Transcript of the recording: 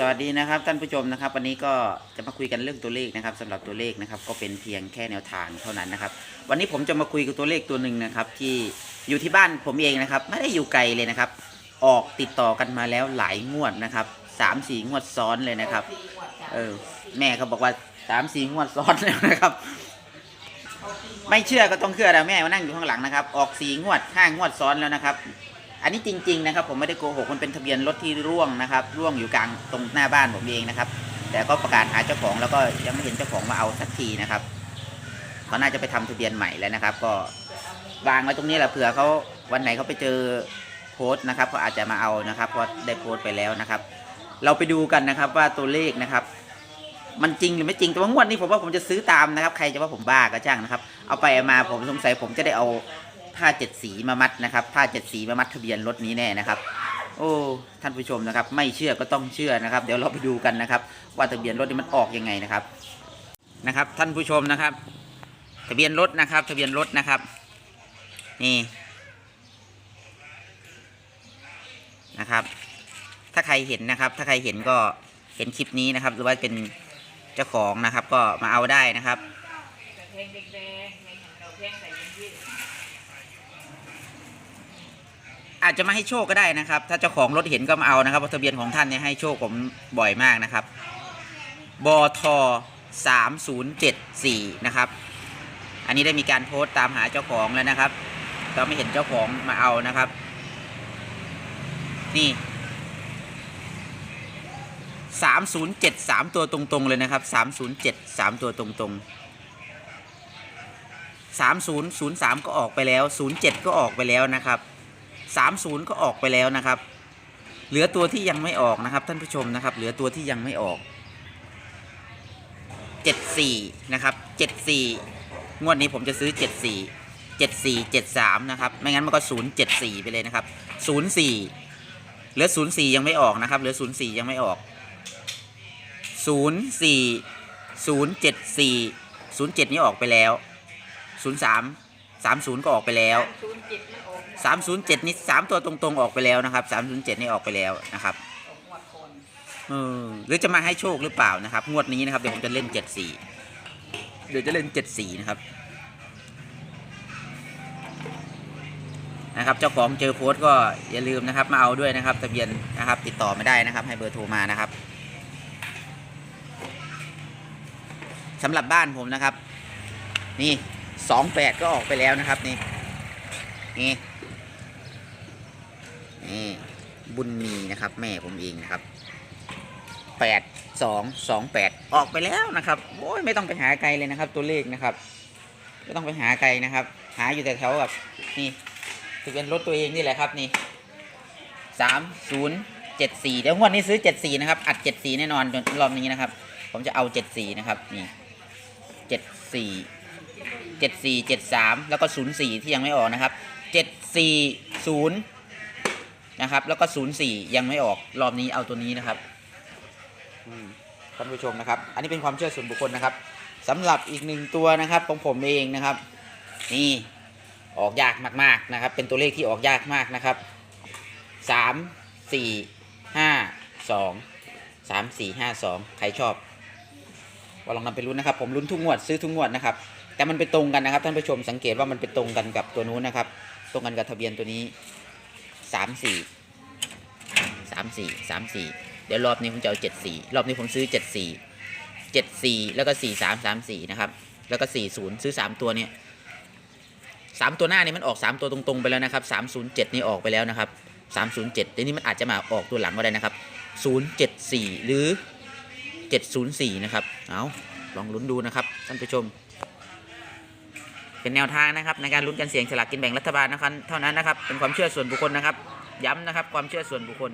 สวัสดีนะครับท่านผู้ชมนะครับ วันนี้ก็จะมาคุยกันเรื่องตัวเลขนะครับสำหรับตัวเลขนะครับ ก็เป็นเพียงแค่แนวทางเท่านั้นนะครับ วันนี้ผมจะมาคุยกับตัวเลขตัวหนึ่งนะครับ ที่อยู่ที่บ้านผมเองนะครับ ไม่ได้อยู่ไกลเลยนะครับ ออกติดต่อกันมาแล้วหลายงวดนะครับสามสี่งวดซ้อนเลยนะครับ เออ แม่เขาบอกว่าสามสี่งวดซ้อนแล้วนะครับ ไม่เชื่อก็ต้องเชื่อแล้วแม่มานั่งอยู่ข้างหลังนะครับ ออกสี่งวดห้างวดซ้อนแล้วนะครับ อันนี้จริง ๆ นะครับ ผมไม่ได้โกหกมันเป็นทะเบียนรถที่ร่วงนะครับ ร่วงอยู่กลางตรงหน้าบ้านผมเองนะครับ แต่ก็ประกาศหาเจ้าของแล้วก็ยังไม่เห็นเจ้าของมาเอาสักทีนะครับเขาน่าจะไปทำทะเบียนใหม่แล้วนะครับ ก็วางไว้ตรงนี้แหละเผื่อเขาวันไหนเขาไปเจอโพสต์นะครับเขาอาจจะมาเอานะครับเพราะได้โพสต์ไปแล้วนะครับ เราไปดูกันนะครับว่าตัวเลขนะครับ มันจริงหรือไม่จริงแต่ว่างวดนี้ผมว่าผมจะซื้อตามนะครับ ใครจะว่าผมบ้าก็ช่างนะครับ เอาไปมาผมสงสัยผมจะได้เอา ผ้าเจ็ดสีมามัดนะครับ ผ้าเจ็ดสีมามัดทะเบียนรถนี้แน่นะครับ โอ้ท่านผู้ชมนะครับ ไม่เชื่อก็ต้องเชื่อนะครับ เดี๋ยวเราไปดูกันนะครับ ว่าทะเบียนรถนี้มันออกยังไงนะครับนะครับ ท่านผู้ชมนะครับ ทะเบียนรถนะครับ ทะเบียนรถนะครับ นี่นะครับ ถ้าใครเห็นนะครับ ถ้าใครเห็นก็เห็นคลิปนี้นะครับ หรือว่าเป็นเจ้าของนะครับ ก็มาเอาได้นะครับ เพลงแดงๆเพลงเราเพลงใส่ยินยืด อาจจะมาให้โชคก็ได้นะครับ ถ้าเจ้าของรถเห็นก็มาเอานะครับเพราะทะเบียนของท่านเนี่ยให้โชคผมบ่อยมากนะครับบทสามศูนย์เจ็ดสี่นะครับ อันนี้ได้มีการโพสต์ตามหาเจ้าของแล้วนะครับเราไม่เห็นเจ้าของมาเอานะครับ นี่สามศูนย์เจ็ดสามตัวตรงๆเลยนะครับสามศูนย์เจ็ดสามตัวตรงๆสามศูนย์ศูนย์สามก็ออกไปแล้วศูนย์เจ็ดก็ออกไปแล้วนะครับ สามศูนย์ก็ออกไปแล้วนะครับ เหลือตัวที่ยังไม่ออกนะครับ ท่านผู้ชมนะครับ เหลือตัวที่ยังไม่ออกเจ็ดสี่นะครับเจ็ดสี่งวดนี้ผมจะซื้อเจ็ดสี่เจ็ดสี่เจ็ดสามนะครับ ไม่งั้นมันก็ศูนย์เจ็ดสี่ไปเลยนะครับศูนย์สี่เหลือศูนย์สี่ยังไม่ออกนะครับ เหลือศูนย์สี่ยังไม่ออกศูนย์สี่ศูนย์เจ็ดสี่ศูนย์เจ็ดนี้ออกไปแล้วศูนย์สามสามศูนย์ก็ออกไปแล้ว ศูน ย์เจ็ดมันออกสามศูนย์เจ็ดนี่สามตัวตรงๆออกไปแล้วนะครับสามศูนย์เจ็ดนี่ออกไปแล้วนะครับหมดคนเออหรือจะมาให้โชคหรือเปล่านะครับ งวดนี้นะครับเดี๋ยวผมจะเล่นเจ็ดสี่เดี๋ยวจะเล่นเจ็ดสี่นะครับนะครับเจ้าของเจอโพสต์ก็อย่าลืมนะครับ มาเอาด้วยนะครับทะเบียนนะครับติดต่อไม่ได้นะครับ ให้เบอร์โทรมานะครับสำหรับบ้านผมนะครับ นี่สองแปดก็ออกไปแล้วนะครับ นี่นี่ นี่บุญมีนะครับ แม่ผมเองนะครับแปดสองสองแปดออกไปแล้วนะครับโอ้ยไม่ต้องไปหาไกลเลยนะครับ ตัวเลขนะครับไม่ต้องไปหาไกลนะครับ หาอยู่แต่แถวแบบนี่ทะเบียนรถตัวเองนี่แหละครับนี่สามศูนย์เจ็ดสี่เดี๋ยวงวดนี้ซื้อเจ็ดสี่นะครับ อัดเจ็ดสี่แน่นอนรอบนี้นะครับ ผมจะเอาเจ็ดสี่นะครับนี่เจ็ดสี่เจ็ดสี่เจ็ดสามแล้วก็ศูนย์สี่ที่ยังไม่ออกนะครับเจ็ดสี่ศูนย์ นะครับ แล้วก็04ยังไม่ออกรอบนี้เอาตัวนี้นะครับท่านผู้ชมนะครับ อันนี้เป็นความเชื่อส่วนบุคคลนะครับสำหรับอีกหนึ่งตัวนะครับของผมเองนะครับ นี่ออกยากมากๆนะครับ เป็นตัวเลขที่ออกยากมากนะครับสามสี่ห้าสองสามสี่ห้าสองใครชอบก็ลองนำไปลุ้นนะครับ ผมลุ้นทุกงวดซื้อทุกงวดนะครับ แต่มันไปตรงกันนะครับท่านผู้ชมสังเกตว่ามันไปตรงกันกับตัวนู้นนะครับ ตรงกันกับทะเบียนตัวนี้ สามสี่สามสี่สามสี่เดี๋ยวรอบนี้ผมจะเอาเจ็ดสี่รอบนี้ผมซื้อเจ็ดสี่เจ็ดสี่แล้วก็สี่สามสามสี่นะครับ แล้วก็สี่ศูนย์ซื้อสามตัวเนี่ยสามตัวหน้านี่มันออกสามตัวตรงๆไปแล้วนะครับสามศูนย์เจ็ดนี่ออกไปแล้วนะครับสามศูนย์เจ็ดทีนี้มันอาจจะมาออกตัวหลังก็ได้นะครับศูนย์เจ็ดสี่หรือเจ็ดศูนย์สี่นะครับเอาลองลุ้นดูนะครับท่านผู้ชม เป็นแนวทางนะครับ ในการลุ้นกันเสียงฉลากกินแบ่งรัฐบาลนะครับเท่านั้นนะครับเป็นความเชื่อส่วนบุคคลนะครับ ย้ำนะครับความเชื่อส่วนบุคคล